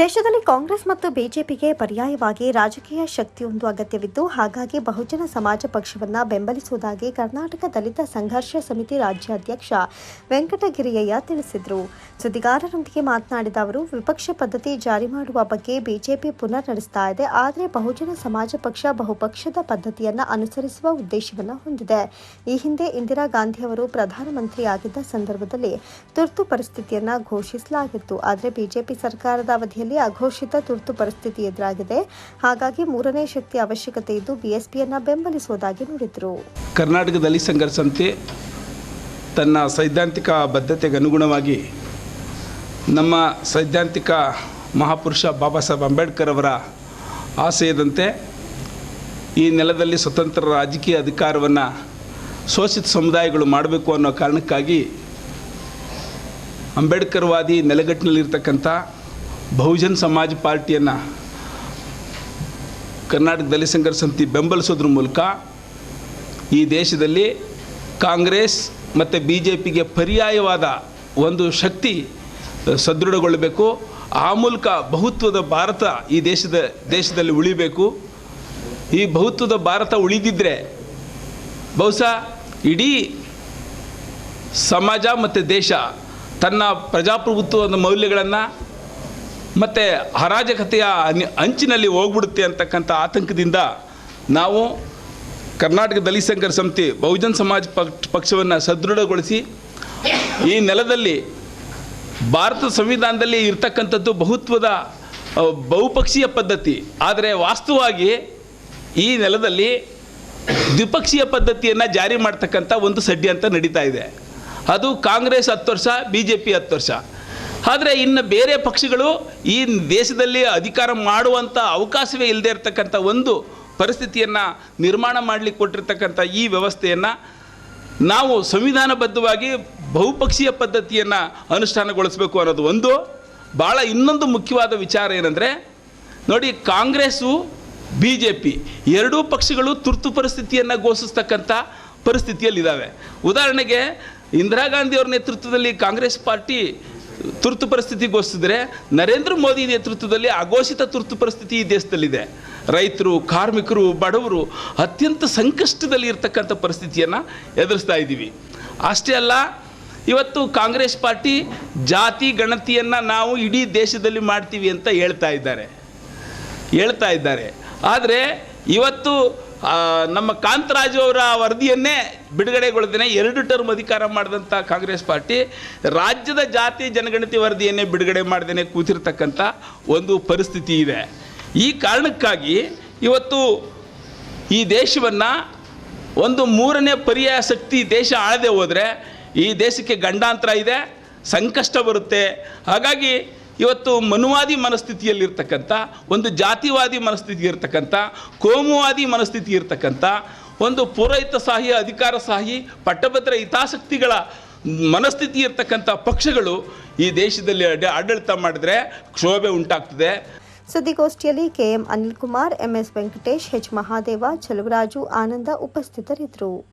ದೇಶದಲ್ಲಿ ಕಾಂಗ್ರೆಸ್ ಮತ್ತು ಬಿಜೆಪಿಗೆ ಪರ್ಯಾಯವಾಗಿ ರಾಜಕೀಯ ಶಕ್ತಿಯೊಂದು ಅಗತ್ಯವಿದ್ದು, ಹಾಗಾಗಿ ಬಹುಜನ ಸಮಾಜ ಪಕ್ಷವನ್ನು ಬೆಂಬಲಿಸುವುದಾಗಿ ಕರ್ನಾಟಕ ದಲಿತ ಸಂಘರ್ಷ ಸಮಿತಿ ರಾಜ್ಯಾಧ್ಯಕ್ಷ ವೆಂಕಟಗಿರಿಯಯ್ಯ ತಿಳಿಸಿದರು. ಸುದ್ದಿಗಾರರೊಂದಿಗೆ ಮಾತನಾಡಿದ ಅವರು, ವಿಪಕ್ಷ ಪದ್ಧತಿ ಜಾರಿ ಮಾಡುವ ಬಗ್ಗೆ ಬಿಜೆಪಿ ಪುನರ್ ನಡೆಸ್ತಾ ಇದೆ, ಆದರೆ ಬಹುಜನ ಸಮಾಜ ಪಕ್ಷ ಬಹುಪಕ್ಷದ ಪದ್ಧತಿಯನ್ನು ಅನುಸರಿಸುವ ಉದ್ದೇಶವನ್ನು ಹೊಂದಿದೆ. ಈ ಹಿಂದೆ ಇಂದಿರಾ ಗಾಂಧಿ ಅವರು ಪ್ರಧಾನಮಂತ್ರಿಯಾಗಿದ್ದ ಸಂದರ್ಭದಲ್ಲಿ ತುರ್ತು ಪರಿಸ್ಥಿತಿಯನ್ನು ಘೋಷಿಸಲಾಗಿತ್ತು, ಆದರೆ ಬಿಜೆಪಿ ಸರ್ಕಾರದ ಅವಧಿಯಲ್ಲಿ ಅಘೋಷಿತ ತುರ್ತು ಪರಿಸ್ಥಿತಿ ಎದುರಾಗಿದೆ. ಹಾಗಾಗಿ ಮೂರನೇ ಶಕ್ತಿ ಅವಶ್ಯಕತೆ ಇದ್ದು ಬಿಎಸ್ಪಿಯನ್ನ ಬೆಂಬಲಿಸುವುದಾಗಿ ನುಡಿದರು. ಕರ್ನಾಟಕ ದಲಿತ ಸಂಘರ್ಷ ಸಮಿತಿ ತನ್ನ ಸೈದ್ಧಾಂತಿಕ ಬದ್ಧತೆಗೆ ಅನುಗುಣವಾಗಿ ನಮ್ಮ ಸೈದ್ಧಾಂತಿಕ ಮಹಾಪುರುಷ ಬಾಬಾ ಸಾಹೇಬ್ ಅಂಬೇಡ್ಕರ್ ಅವರ ಆಶಯದಂತೆ ಈ ನೆಲದಲ್ಲಿ ಸ್ವತಂತ್ರ ರಾಜಕೀಯ ಅಧಿಕಾರವನ್ನು ಶೋಷಿತ ಸಮುದಾಯಗಳು ಮಾಡಬೇಕು ಅನ್ನೋ ಕಾರಣಕ್ಕಾಗಿ ಅಂಬೇಡ್ಕರ್ವಾದಿ ನೆಲೆಗಟ್ಟಿನಲ್ಲಿರ್ತಕ್ಕಂಥ ಬಹುಜನ್ ಸಮಾಜ್ ಪಾರ್ಟಿಯನ್ನು ಕರ್ನಾಟಕ ದಲಿತ ಸಂಘರ್ಷ ಸಮಿತಿ ಬೆಂಬಲಿಸೋದ್ರ ಮೂಲಕ ಈ ದೇಶದಲ್ಲಿ ಕಾಂಗ್ರೆಸ್ ಮತ್ತು ಬಿ ಜೆ ಪಿಗೆ ಪರ್ಯಾಯವಾದ ಒಂದು ಶಕ್ತಿ ಸದೃಢಗೊಳ್ಳಬೇಕು. ಆ ಮೂಲಕ ಬಹುತ್ವದ ಭಾರತ ಈ ದೇಶದ, ದೇಶದಲ್ಲಿ ಉಳಿಬೇಕು. ಈ ಬಹುತ್ವದ ಭಾರತ ಉಳಿದಿದ್ದರೆ ಬಹುಶಃ ಇಡೀ ಸಮಾಜ ಮತ್ತು ದೇಶ ತನ್ನ ಪ್ರಜಾಪ್ರಭುತ್ವದ ಮೌಲ್ಯಗಳನ್ನು ಮತ್ತು ಅರಾಜಕತೆಯ ಅಂಚಿನಲ್ಲಿ ಹೋಗ್ಬಿಡುತ್ತೆ ಅಂತಕ್ಕಂಥ ಆತಂಕದಿಂದ ನಾವು ಕರ್ನಾಟಕ ದಲಿತ ಸಂಘರ್ಷ ಸಮಿತಿ ಬಹುಜನ್ ಸಮಾಜ ಪಕ್ಷ ಪಕ್ಷವನ್ನು ಸದೃಢಗೊಳಿಸಿ ಈ ನೆಲದಲ್ಲಿ ಭಾರತ ಸಂವಿಧಾನದಲ್ಲಿ ಇರ್ತಕ್ಕಂಥದ್ದು ಬಹುತ್ವದ ಬಹುಪಕ್ಷೀಯ ಪದ್ಧತಿ. ಆದರೆ ವಾಸ್ತವವಾಗಿ ಈ ನೆಲದಲ್ಲಿ ದ್ವಿಪಕ್ಷೀಯ ಪದ್ಧತಿಯನ್ನು ಜಾರಿ ಮಾಡ್ತಕ್ಕಂಥ ಒಂದು ಷಡ್ಯಂತ್ರ ನಡೀತಾ ಇದೆ. ಅದು ಕಾಂಗ್ರೆಸ್ ಹತ್ತು ವರ್ಷ ಬಿ ಜೆ ಪಿ ಹತ್ತು ವರ್ಷ. ಆದರೆ ಇನ್ನು ಬೇರೆ ಪಕ್ಷಗಳು ಈ ದೇಶದಲ್ಲಿ ಅಧಿಕಾರ ಮಾಡುವಂಥ ಅವಕಾಶವೇ ಇಲ್ಲದೆ ಇರತಕ್ಕಂಥ ಒಂದು ಪರಿಸ್ಥಿತಿಯನ್ನು ನಿರ್ಮಾಣ ಮಾಡಲಿಕ್ಕೆ ಕೊಟ್ಟಿರ್ತಕ್ಕಂಥ ಈ ವ್ಯವಸ್ಥೆಯನ್ನು ನಾವು ಸಂವಿಧಾನಬದ್ಧವಾಗಿ ಬಹುಪಕ್ಷೀಯ ಪದ್ಧತಿಯನ್ನು ಅನುಷ್ಠಾನಗೊಳಿಸಬೇಕು ಅನ್ನೋದು ಒಂದು. ಭಾಳ ಇನ್ನೊಂದು ಮುಖ್ಯವಾದ ವಿಚಾರ ಏನಂದರೆ, ನೋಡಿ ಕಾಂಗ್ರೆಸ್ಸು ಬಿ ಜೆ ಪಿ ಎರಡೂ ಪಕ್ಷಗಳು ತುರ್ತು ಪರಿಸ್ಥಿತಿಯನ್ನು ಘೋಷಿಸ್ತಕ್ಕಂಥ ಪರಿಸ್ಥಿತಿಯಲ್ಲಿದ್ದಾವೆ. ಉದಾಹರಣೆಗೆ, ಇಂದಿರಾ ಗಾಂಧಿಯವ್ರ ನೇತೃತ್ವದಲ್ಲಿ ಕಾಂಗ್ರೆಸ್ ಪಾರ್ಟಿ ತುರ್ತು ಪರಿಸ್ಥಿತಿ ಘೋಷಿಸಿದ್ರೆ ನರೇಂದ್ರ ಮೋದಿ ನೇತೃತ್ವದಲ್ಲಿ ಅಘೋಷಿತ ತುರ್ತು ಪರಿಸ್ಥಿತಿ ಈ ದೇಶದಲ್ಲಿದೆ. ರೈತರು, ಕಾರ್ಮಿಕರು, ಬಡವರು ಅತ್ಯಂತ ಸಂಕಷ್ಟದಲ್ಲಿ ಇರ್ತಕ್ಕಂಥ ಪರಿಸ್ಥಿತಿಯನ್ನು ಎದುರಿಸ್ತಾ ಇದ್ದೀವಿ. ಅಷ್ಟೇ ಅಲ್ಲ, ಇವತ್ತು ಕಾಂಗ್ರೆಸ್ ಪಾರ್ಟಿ ಜಾತಿ ಗಣತಿಯನ್ನು ನಾವು ಇಡೀ ದೇಶದಲ್ಲಿ ಮಾಡ್ತೀವಿ ಅಂತ ಹೇಳ್ತಾ ಇದ್ದಾರೆ. ಹೇಳ್ತಾ ಇದ್ದಾರೆ. ಆದರೆ ಇವತ್ತು ನಮ್ಮ ಕಾಂತರಾಜು ಅವರ ವರದಿಯನ್ನೇ ಬಿಡುಗಡೆಗೊಳ್ದೇನೆ ಎರಡು ಟರ್ಮ್ ಅಧಿಕಾರ ಮಾಡಿದಂಥ ಕಾಂಗ್ರೆಸ್ ಪಾರ್ಟಿ ರಾಜ್ಯದ ಜಾತಿ ಜನಗಣತಿ ವರದಿಯನ್ನೇ ಬಿಡುಗಡೆ ಮಾಡ್ದೇನೆ ಕೂತಿರ್ತಕ್ಕಂಥ ಒಂದು ಪರಿಸ್ಥಿತಿ ಇದೆ. ಈ ಕಾರಣಕ್ಕಾಗಿ ಇವತ್ತು ಈ ದೇಶವನ್ನು ಒಂದು ಮೂರನೇ ಪರ್ಯಾಯ ಶಕ್ತಿ ದೇಶ ಆಳದೆ ಹೋದರೆ ಈ ದೇಶಕ್ಕೆ ಗಂಡಾಂತರ ಇದೆ, ಸಂಕಷ್ಟ ಬರುತ್ತೆ. ಹಾಗಾಗಿ ಇವತ್ತು ಮನುವಾದಿ ಮನಸ್ಥಿತಿಯಲ್ಲಿರ್ತಕ್ಕಂಥ, ಒಂದು ಜಾತಿವಾದಿ ಮನಸ್ಥಿತಿ ಇರ್ತಕ್ಕಂಥ ಕೋಮುವಾದಿ ಮನಸ್ಥಿತಿ ಇರ್ತಕ್ಕಂಥ ಒಂದು ಪೂರೈತಶಾಹಿ ಅಧಿಕಾರಶಾಹಿ ಪಟ್ಟಭದ್ರ ಹಿತಾಸಕ್ತಿಗಳ ಮನಸ್ಥಿತಿ ಇರ್ತಕ್ಕಂಥ ಪಕ್ಷಗಳು ಈ ದೇಶದಲ್ಲಿ ಆಡಳಿತ ಮಾಡಿದ್ರೆ ಕ್ಷೋಭೆ ಉಂಟಾಗ್ತದೆ. ಸುದ್ದಿಗೋಷ್ಠಿಯಲ್ಲಿ KM Anil Kumar MS Venkatesh, H Mahadeva, Cheluvaraju Ananda ಉಪಸ್ಥಿತರಿದ್ದರು.